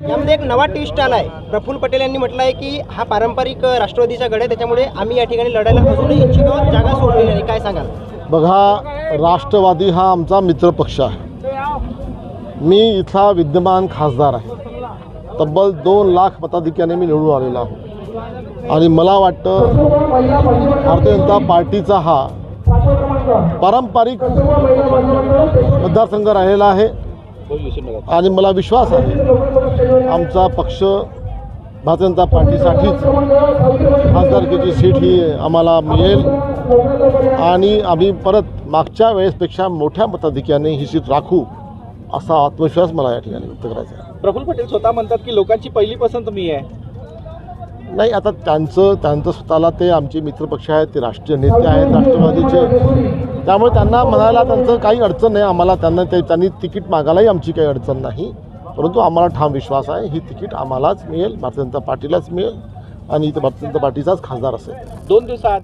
यामध्ये एक नवा ट्विस्ट आहे प्रफुल्ल पटेल यांनी म्हटलं आहे की हा पारंपरिक राष्ट्रवादीचा गड आहे त्याच्यामुळे आम्ही या ठिकाणी लढायला अजूनही इच्छित आहोत. जागा सोडलेली नाही. काय सांगाल? बघा राष्ट्रवादी हा आमचा मित्रपक्ष आहे. मी इथला विद्यमान खासदार आहे. तब्बल दोन लाख मताधिक्याने मी निवडून आलेलो आहो. आणि मला वाटतं भारतीय जनता पार्टीचा हा पारंपरिक मतदारसंघ राहिलेला आहे. आणि मला विश्वास आहे आमचा पक्ष भारतीय जनता पार्टीसाठीच खासदारकीची सीट ही आम्हाला मिळेल. आणि आम्ही परत मागच्या वेळेसपेक्षा मोठ्या मताधिक्याने ही सीट राखू असा आत्मविश्वास मला या ठिकाणी व्यक्त करायचा आहे. प्रफुल्ल पटेल स्वतः म्हणतात की लोकांची पहिली पसंत मी आहे. नाही आता त्यांचं त्यांचं स्वतःला ते आमचे मित्रपक्ष आहेत ते राष्ट्रीय नेते आहेत राष्ट्रवादीचे. त्यामुळे त्यांना म्हणायला त्यांचं काही अडचण नाही. आम्हाला त्यांना ते त्यांनी तिकीट मागायलाही आमची काही अडचण नाही. परंतु आम्हाला ठाम विश्वास आहे. ही तिकीट आम्हालाच मिळेल भारतीय जनता पार्टीलाच मिळेल आणि इथं भारतीय जनता पार्टीचाच खासदार असेल. दोन दिवसात